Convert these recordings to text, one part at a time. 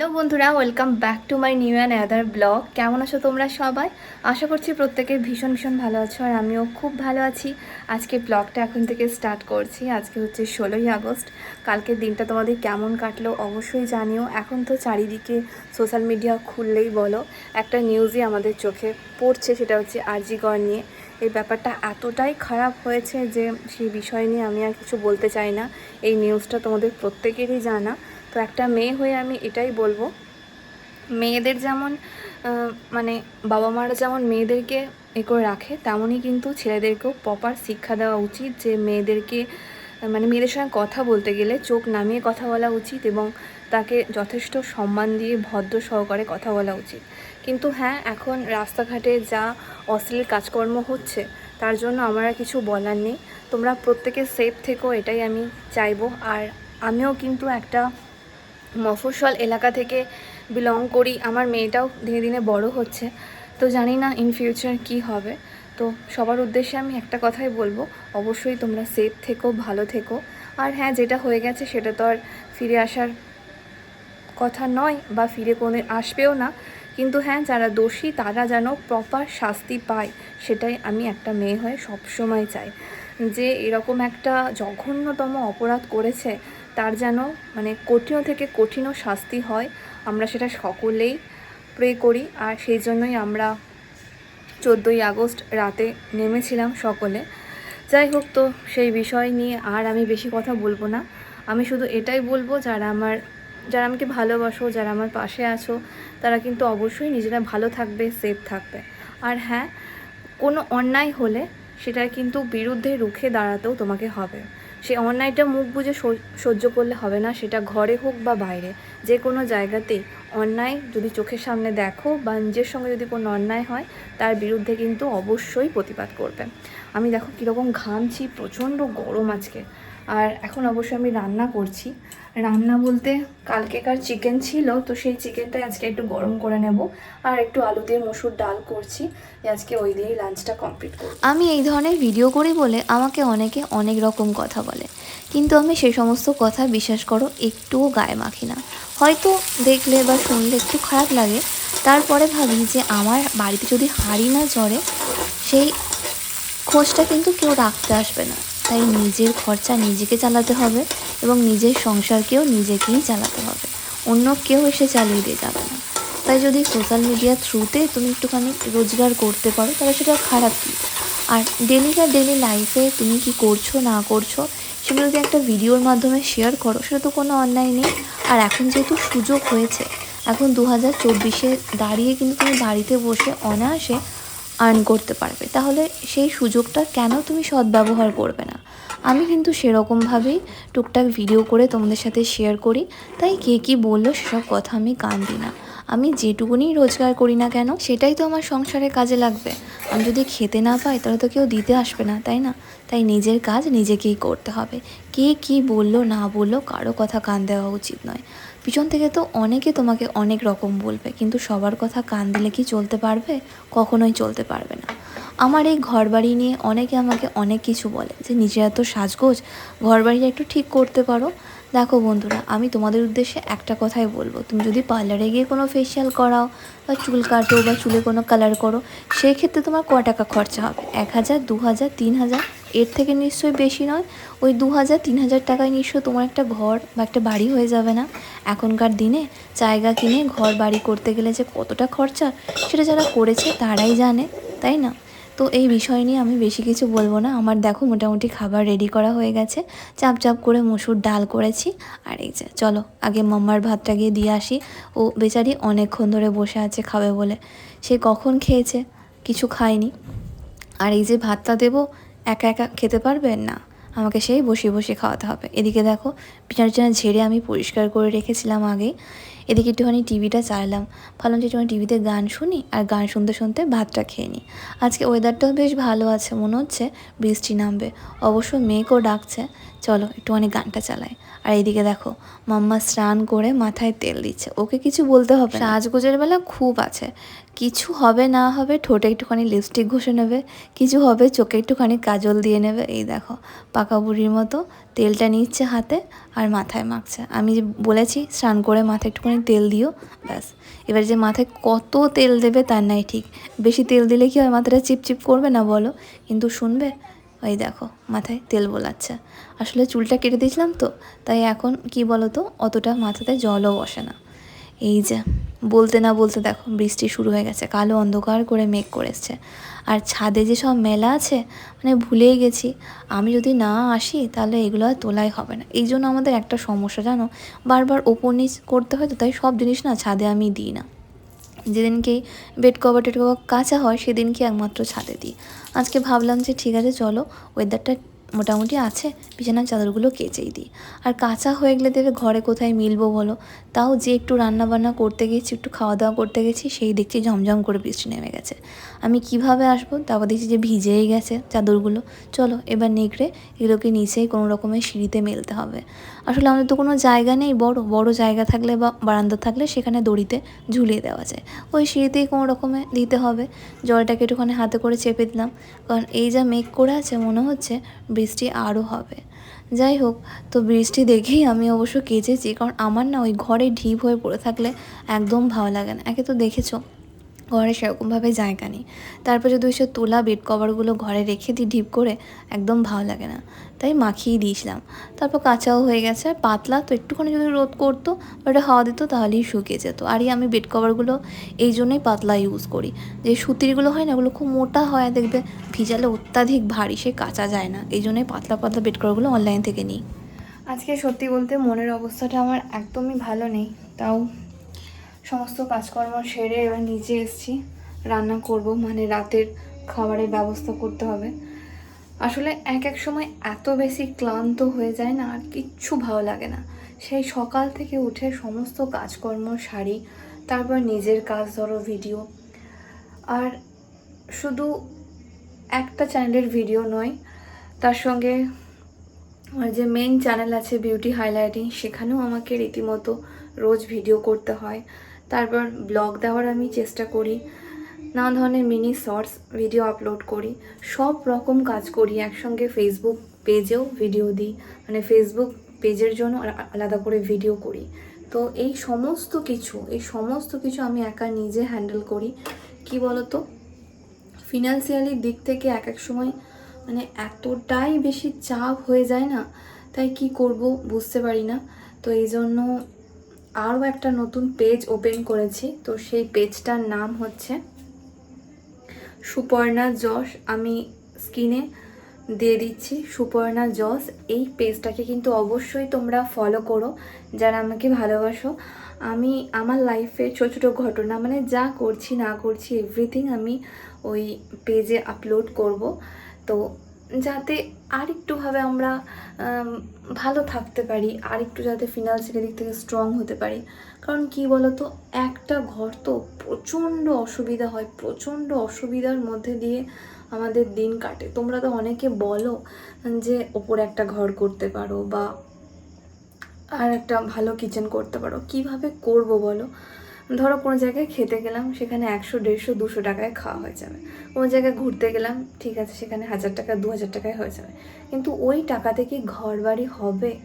Hello বন্ধুরা welcome back to my new and other blog কেমন আছো তোমরা সবাই? আশা করছি প্রত্যেকে ভীষণ ভীষণ ভালো আছো আর আমিও খুব ভালো আছি। আজকে ব্লগটা এখন থেকে স্টার্ট করছি। আজকে হচ্ছে ষোলোই আগস্ট। কালকের দিনটা তোমাদের কেমন কাটলো অবশ্যই জানিও। এখন তো চারিদিকে সোশ্যাল মিডিয়া খুললেই বলো। একটা নিউজই আমাদের চোখে পড়ছে, সেটা হচ্ছে আরজিগড় নিয়ে। এই ব্যাপারটা এতটাই খারাপ হয়েছে যে সেই বিষয় নিয়ে আমি আর কিছু বলতে চাই না। এই নিউজটা তোমাদের প্রত্যেকেরই জানা। তো একটা মেয়ে হয়ে আমি এটাই বলব। মেয়েদের যেমন মানে বাবা মারা যেমন মেয়েদেরকে এ করে রাখে, তেমনই কিন্তু ছেলেদেরকেও প্রপার শিক্ষা দেওয়া উচিত যে মেয়েদেরকে মানে মেয়েদের সঙ্গে কথা বলতে গেলে চোখ নামিয়ে কথা বলা উচিত এবং তাকে যথেষ্ট সম্মান দিয়ে ভদ্র সহকারে কথা বলা উচিত। কিন্তু হ্যাঁ এখন রাস্তাঘাটে যা অশ্লীল কাজকর্ম হচ্ছে, তার জন্য আমার কিছু বলার নেই। তোমরা প্রত্যেকে সেফ থেকো, এটাই আমি চাইব। আর আমিও কিন্তু একটা মফস্বল এলাকা থেকে বিলং করি। আমার মেয়েটাও দিনে দিনে বড় হচ্ছে। তো জানি না ইন ফিউচার কি হবে। তো সবার উদ্দেশ্যে আমি একটা কথাই বলব, অবশ্যই তোমরা সেফ থেকো, ভালো থেকো। আর হ্যাঁ যেটা হয়ে গেছে সেটা তো আর ফিরে আসার কথা নয় বা ফিরে কোনো আসবেও না। কিন্তু হ্যাঁ যারা দোষী তারা যেন প্রপার শাস্তি পায়, সেটাই আমি একটা মেয়ে হয়ে সবসময় চাই। যে এরকম একটা জঘন্যতম অপরাধ করেছে তার যেন মানে কঠিন থেকে কঠিনও শাস্তি হয়, আমরা সেটা সকলেই প্রে করি। আর সেই জন্যই আমরা চোদ্দোই আগস্ট রাতে নেমেছিলাম সকলে। যাই হোক তো, সেই বিষয় নিয়ে আর আমি বেশি কথা বলব না। আমি শুধু এটাই বলব, যারা আমার, যারা আমাকে ভালোবাসো, যারা আমার পাশে আছো, তারা কিন্তু অবশ্যই নিজেরা ভালো থাকবে সেফ থাকবে। আর হ্যাঁ কোনো অন্যায় হলে সেটার কিন্তু বিরুদ্ধে রুখে দাঁড়াতেও তোমাকে হবে। সেই অন্যায়টা মুখ বুঝে সহ্য করলে হবে না, সেটা ঘরে হোক বা বাইরে। যে কোনো জায়গাতে অন্যায় যদি চোখের সামনে দেখো বা নিজের সঙ্গে যদি কোনো অন্যায় হয়, তার বিরুদ্ধে কিন্তু অবশ্যই প্রতিবাদ করবে। আমি দেখো কীরকম ঘামছি, প্রচণ্ড গরম আজকে। আর এখন অবশ্যই আমি রান্না করছি। রান্না বলতে কালকেকার চিকেন ছিল, তো সেই চিকেনটা আজকে একটু গরম করে নেব। আর একটু আলু দিয়ে মসুর ডাল করছি আজকে ওই দিয়েই লাঞ্চটা কমপ্লিট করব। আমি এই ধরনের ভিডিও করি বলে আমাকে অনেকে অনেক রকম কথা বলে। কিন্তু আমি সেই সমস্ত কথা বিশ্বাস করো, একটুও গায়ে মাখি না। হয়তো দেখলে বা শুনলে একটু খারাপ লাগে। তারপরে ভাবি যে আমার বাড়িতে যদি হাঁড়ি না ঝরে, সেই খোঁজটা কিন্তু কেউ রাখতে আসবে না। তাই নিজের খরচা নিজেকে চালাতে হবে এবং নিজের সংসারকেও নিজেকেই চালাতে হবে। অন্য কেউ এসে চালিয়ে দিয়ে যাবে না। তাই যদি সোশ্যাল মিডিয়ার থ্রুতে তুমি একটুখানি রোজগার করতে পারো, তাহলে সেটা খারাপ কী? আর ডেলিকার ডেলি লাইফে তুমি কি করছ, না করছ, সেগুলো যদি একটা ভিডিওর মাধ্যমে শেয়ার করো, সেটা তো কোনো অন্যায় নেই। আর এখন যেহেতু সুযোগ হয়েছে, এখন দু হাজার চব্বিশে দাঁড়িয়ে কিন্তু তুমি বাড়িতে বসে অনায়াসে আর্ন করতে পারবে। তাহলে সেই সুযোগটা কেন তুমি সদ্ব্যবহার করবে না? আমি কিন্তু সেরকমভাবেই টুকটাক ভিডিও করে তোমাদের সাথে শেয়ার করি। তাই কে কী বলল সেসব কথা আমি কান দিই না। আমি যেটুকুনি রোজগার করি না কেন, সেটাই তো আমার সংসারে কাজে লাগবে। আমি যদি খেতে না পাই, তাহলে তো কেউ দিতে আসবে না, তাই না? তাই নিজের কাজ নিজেকেই করতে হবে। কে কি বলল না বলল, কারও কথা কান দেওয়া উচিত নয়। পিছন থেকে তো অনেকে তোমাকে অনেক রকম বলবে, কিন্তু সবার কথা কান দিলে কি চলতে পারবে? কখনোই চলতে পারবে না। আমার এই ঘর বাড়ি নিয়ে অনেকে আমাকে অনেক কিছু বলে যে, নিজের এত সাজগোজ ঘর বাড়িটা একটু ঠিক করতে পারো। দেখো বন্ধুরা, আমি তোমাদের উদ্দেশ্যে একটা কথাই বলব, তুমি যদি পার্লারে গিয়ে কোনো ফেসিয়াল করাও, বা চুল কাটো, বা চুলে কোনো কালার করো সেই ক্ষেত্রে তোমার ক টাকা খরচা হবে? এক হাজার, দু হাজার, তিন হাজার? এর থেকে নিশ্চয়ই বেশি নয়। ওই দু হাজার তিন হাজার টাকায় নিশ্চয়ই তোমার একটা ঘর বা একটা বাড়ি হয়ে যাবে না। এখনকার দিনে জায়গা কিনে ঘর বাড়ি করতে গেলে যে কতটা খরচা, সেটা যারা করেছে তারাই জানে, তাই না? তো এই বিষয় নিয়ে আমি বেশি কিছু বলব না। আমার দেখো মোটামুটি খাবার রেডি করা হয়ে গেছে। চাপ চাপ করে মসুর ডাল করেছি। আর এই যে, চলো আগে মাম্মার ভাতটা গিয়ে দিয়ে আসি। ও বেচারি অনেকক্ষণ ধরে বসে আছে খাবে বলে। সে কখন খেয়েছে? কিছু খায়নি। আর এই যে ভাতটা দেবো একা একা খেতে পারবেন না? আমাকে সেই বসিয়ে বসিয়ে খাওয়াতে হবে। এদিকে দেখো চেনা ঝেড়ে আমি পরিষ্কার করে রেখেছিলাম আগে। এদিকে একটুখানি টিভিটা চালালাম। ভাবলাম যে একটুখানি টিভিতে গান শুনি আর গান শুনতে শুনতে ভাতটা খেয়ে নিই। আজকে ওয়েদারটাও বেশ ভালো আছে, মনে হচ্ছে বৃষ্টি নামবে। অবশ্য মেঘও ডাকছে। চলো, একটুখানি গানটা চালাই। আর এইদিকে দেখো, মাম্মা স্নান করে মাথায় তেল দিচ্ছে। ওকে কিছু বলতে হবে। সাজগোজের বেলা খুব আছে। কিছু হবে না হবে, ঠোঁটে একটুখানি লিপস্টিক ঘষে নেবে। কিছু হবে, চোখে একটুখানি কাজল দিয়ে নেবে। এই দেখো, পাকা বুড়ির মতো তেলটা নিচ্ছে হাতে আর মাথায় মাখছে। আমি যে বলেছি, স্নান করে মাথায় একটুখানি তেল দিও, ব্যাস। এবার যে মাথায় কত তেল দেবে তার নাই ঠিক। বেশি তেল দিলে কি হয় মাথাটা চিপচিপ করবে না বলো? কিন্তু শুনবে? ওই দেখো, মাথায় তেল বোলাচ্ছে। আসলে চুলটা কেটে দিয়েছিলাম তো, তাই এখন কি বলো তো অতটা মাথাতে জলও বসে না। এই যে, বলতে না বলতে দেখো, বৃষ্টি শুরু হয়ে গেছে, কালো অন্ধকার করে মেঘ করে এসছে। আর ছাদে যে সব মেলা আছে মানে ভুলেই গেছি। আমি যদি না আসি, তাহলে এগুলো আর তোলাই হবে না। এই জন্য আমাদের একটা সমস্যা, জানো? বারবার ওপর নিচ করতে হয় তো, তাই সব জিনিস না ছাদে আমি দিই না। যেদিনকেই বেড কভার টেড কভার কাঁচা হয় সেদিনকে একমাত্র ছাদে দিই। আজকে ভাবলাম যে ঠিক আছে, চলো ওয়েদারটা মোটামুটি আছে, বিছানার চাদরগুলো কেচেই দিই। আর কাঁচা হয়ে গেলে দেবে ঘরে কোথায় মিলবো বলো? তাও যে একটু রান্না বান্না করতে গেছি, একটু খাওয়া দাওয়া করতে গেছি, সেই দেখছি ঝমঝম করে বৃষ্টি নেমে গেছে। আমি কীভাবে আসব? তারপর দেখছি যে ভিজেই গেছে চাদরগুলো। চলো, এবার নেকড়ে এগুলোকে নিচেই কোনো রকমের সিঁড়িতে মেলতে হবে। আসলে আমাদের তো কোনো জায়গা নেই, বড় বড় জায়গা থাকলে বা বারান্দা থাকলে সেখানে দড়িতে ঝুলিয়ে দেওয়া যায়। ওই সিঁড়িতেই কোনো রকমে দিতে হবে। জলটাকে একটুখানি হাতে করে চেপে দিলাম। কারণ এই যা মেঘ করে আছে, মনে হচ্ছে বৃষ্টি আরও হবে। যাই হোক, তো বৃষ্টি দেখেই আমি অবশ্য কেচেছি। কারণ আমার না ওই ঘরে ঢিপ হয়ে পড়ে থাকলে একদম ভালো লাগে না। একে তো দেখেছ। ঘরে সেরকমভাবে জায়গা নেই। তারপর যদি ওই সব তোলা বেড কভারগুলো ঘরে রেখে দিই ঢিপ করে, একদম ভালো লাগে না। তাই মাখিয়ে দিয়েছিলাম। তারপর কাঁচাও হয়ে গেছে আর পাতলা, তো একটুখানি যদি রোদ করতো, বা হাওয়া দিত, তাহলেই শুকিয়ে যেত। আর আমি বেড কভারগুলো এই জন্যই পাতলা ইউজ করি। যে সুতিরগুলো হয় না, ওগুলো খুব মোটা হয়, দেখবে ভিজালে অত্যাধিক ভারী, সে কাঁচা যায় না। এই জন্যই পাতলা পাতলা বেড কভারগুলো অনলাইন থেকে নিই। আজকে সত্যি বলতে মনের অবস্থাটা আমার একদমই ভালো নেই। তাও সমস্ত কাজকর্ম সেরে এবার নিচে এসেছি। রান্না করব মানে রাতের খাবারের ব্যবস্থা করতে হবে। আসলে এক এক সময় এত বেশি ক্লান্ত হয়ে যায় না, আর কিচ্ছু ভালো লাগে না। সেই সকাল থেকে উঠে সমস্ত কাজকর্ম সারি, তারপর নিজের কাজ ধরো ভিডিও। আর শুধু একটা চ্যানেলের ভিডিও নয়, তার সঙ্গে আমার যে মেন চ্যানেল আছে বিউটি হাইলাইটিং সেখানেও আমাকে রীতিমতো রোজ ভিডিও করতে হয়। তারপর ব্লগ দেওয়ার আমি চেষ্টা করি, নানা ধরনের মিনি শর্টস ভিডিও আপলোড করি, সব রকম কাজ করি, একসঙ্গে ফেসবুক পেজেও ভিডিও দিই মানে ফেসবুক পেজের জন্য আলা- আলাদা করে ভিডিও করি। তো এই সমস্ত কিছু, এই সমস্ত কিছু আমি একা নিজে হ্যান্ডেল করি। কি বলতো? ফিনান্সিয়ালি দিক থেকে এক এক সময় মানে এতটাই বেশি চাপ হয়ে যায় না, তাই কি করব বুঝতে পারি না। তো এই জন্য আরও একটা নতুন পেজ ওপেন করেছি, তো সেই পেজটার নাম হচ্ছে সুপর্ণা যশ। আমি স্কিনে দিয়ে দিচ্ছি সুপর্ণা জস এই পেজটাকে কিন্তু অবশ্যই তোমরা ফলো করো, যারা আমাকে ভালোবাসো। আমি আমার লাইফে ছোটো ছোটো ঘটনা মানে যা করছি না করছি এভরিথিং আমি ওই পেজে আপলোড করব। তো যাতে আরেকটুভাবে আমরা ভালো থাকতে পারি, আরেকটু যাতে ফিনান্সিয়ালি দিক থেকে স্ট্রং হতে পারি। কারণ কি বলতো, একটা ঘর তো প্রচণ্ড অসুবিধা হয়, প্রচণ্ড অসুবিধার মধ্যে দিয়ে আমাদের দিন কাটে। তোমরা তো অনেকে বলো যে ওপরে একটা ঘর করতে পারো বা আর একটা ভালো কিচেন করতে পারো। কীভাবে করব বলো? ধরো কোনো জায়গায় খেতে গেলাম, সেখানে একশো, দেড়শো, দুশো টাকায় খাওয়া হয়ে যাবে। কোনো জায়গায় ঘুরতে গেলাম, ঠিক আছে, সেখানে হাজার টাকা, দু হাজার টাকায় হয়ে যাবে। কিন্তু ওই টাকাতে কি ঘর বাড়ি হবে?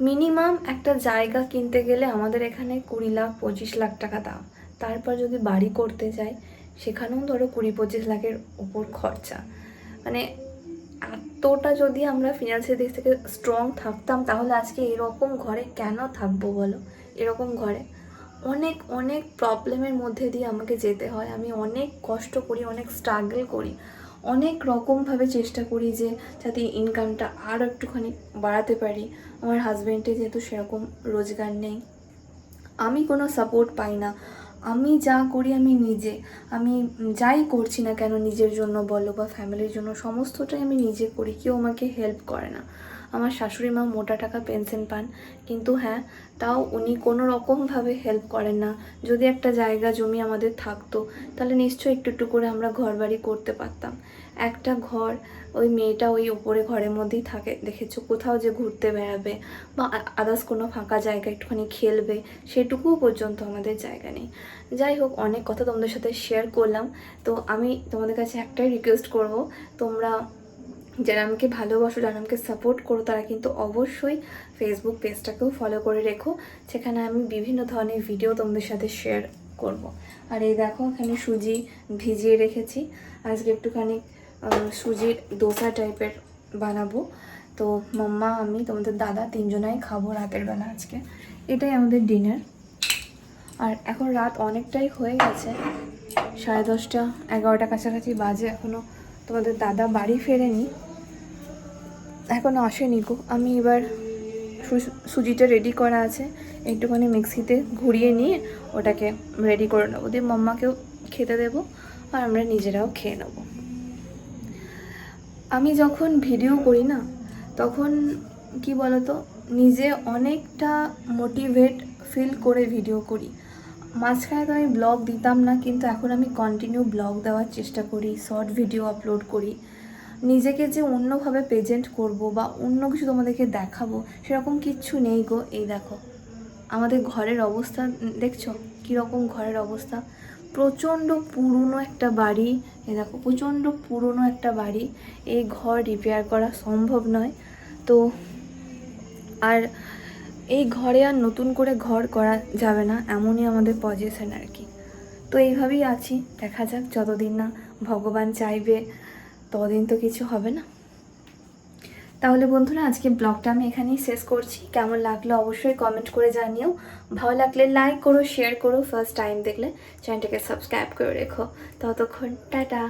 মিনিমাম একটা জায়গা কিনতে গেলে আমাদের এখানে কুড়ি লাখ, পঁচিশ লাখ টাকা দাম। তারপর যদি বাড়ি করতে যাই, সেখানেও ধরো কুড়ি, পঁচিশ লাখের ওপর খরচা। মানে এতটা যদি আমরা ফিনান্সিয়াল দিক থেকে স্ট্রং থাকতাম, তাহলে আজকে এরকম ঘরে কেন থাকব বলো? এরকম ঘরে। অনেক অনেক প্রবলেমের মধ্যে দিয়ে আমাকে যেতে হয়। আমি অনেক কষ্ট করি, অনেক স্ট্রাগল করি। অনেক রকমভাবে চেষ্টা করি যে, যাতে ইনকামটা আরও একটুখানি বাড়াতে পারি। আমার হাজব্যান্ডে যেহেতু সেরকম রোজগার নেই। আমি কোনো সাপোর্ট পাই না। আমি যা করি আমি নিজে। আমি যাই করছি না কেন নিজের জন্য বলো বা ফ্যামিলির জন্য, সমস্তটাই আমি নিজে করি। কেউ আমাকে হেল্প করে না। আমার শাশুড়ি মা মোটা টাকা পেনশন পান। কিন্তু হ্যাঁ তাও উনি কোনো রকমভাবে হেল্প করেন না। যদি একটা জায়গা, জমি আমাদের থাকতো, তাহলে নিশ্চয়ই একটু একটু করে আমরা ঘর বাড়ি করতে পারতাম। একটা ঘর ওই মেয়েটা ওই ওপরে ঘরের মধ্যেই থাকে, দেখেছ? কোথাও যে ঘুরতে বেড়াবে বা আদার্স কোনো ফাঁকা জায়গা একটুখানি খেলবে, সেটুকুও পর্যন্ত আমাদের জায়গা নেই। যাই হোক, অনেক কথা তোমাদের সাথে শেয়ার করলাম। তো আমি তোমাদের কাছে একটাই রিকোয়েস্ট করব, তোমরা যারা আমাকে ভালোবাসো, যারা আমাকে সাপোর্ট করো, তারা কিন্তু অবশ্যই ফেসবুক পেজটাকেও ফলো করে রেখো। সেখানে আমি বিভিন্ন ধরনের ভিডিও তোমাদের সাথে শেয়ার করব। আর এই দেখো, এখানে সুজি ভিজিয়ে রেখেছি। আজকে একটুখানি সুজির দোসা টাইপের বানাবো। তো মাম্মা, আমি, তোমাদের দাদা তিনজনাই খাব রাতের বেলা আজকে। এটাই আমাদের ডিনার আর এখন রাত অনেকটাই হয়ে গেছে। সাড়ে দশটা, এগারোটা কাছাকাছি বাজে এখনও তোমাদের দাদা বাড়ি ফেরেনি। এখনও আসেনি গো। আমি এবার সুজিটা রেডি করা আছে। একটুখানি মিক্সিতে ঘুরিয়ে নিয়ে ওটাকে রেডি করে নেব। দিয়ে মাম্মাকেও খেতে দেবো আর আমরা নিজেরাও খেয়ে নেব। আমি যখন ভিডিও করি না, তখন কি বলতো, নিজে অনেকটা মোটিভেট ফিল করে ভিডিও করি। মাঝখানে তো আমি ব্লগ দিতাম না, কিন্তু এখন আমি কন্টিনিউ ব্লগ দেওয়ার চেষ্টা করি শর্ট ভিডিও আপলোড করি। নিজেকে যে অন্যভাবে প্রেজেন্ট করব বা অন্য কিছু তোমাদেরকে দেখাবো, সেরকম কিচ্ছু নেই গো। এই দেখো, আমাদের ঘরের অবস্থা, দেখছ কীরকম ঘরের অবস্থা? প্রচণ্ড পুরনো একটা বাড়ি এ দেখো, প্রচণ্ড পুরনো একটা বাড়ি। এই ঘর রিপেয়ার করা সম্ভব নয়। তো, আর এই ঘরে আর নতুন করে ঘর করা যাবে না, এমনই আমাদের পজিশন আর কি। তো এইভাবেই আছি, দেখা যাক, যতদিন না ভগবান চাইবে। ততদিন তো কিছু হবে না। তাহলে বন্ধুরা, আজকে ব্লগটা আমি এখানেই শেষ করছি। কেমন লাগল অবশ্যই কমেন্ট করে জানিও। ভালো লাগলে লাইক করো শেয়ার করো ফার্স্ট টাইম দেখলে চ্যানেলটাকে সাবস্ক্রাইব করে রেখো। ততক্ষণ, টাটা।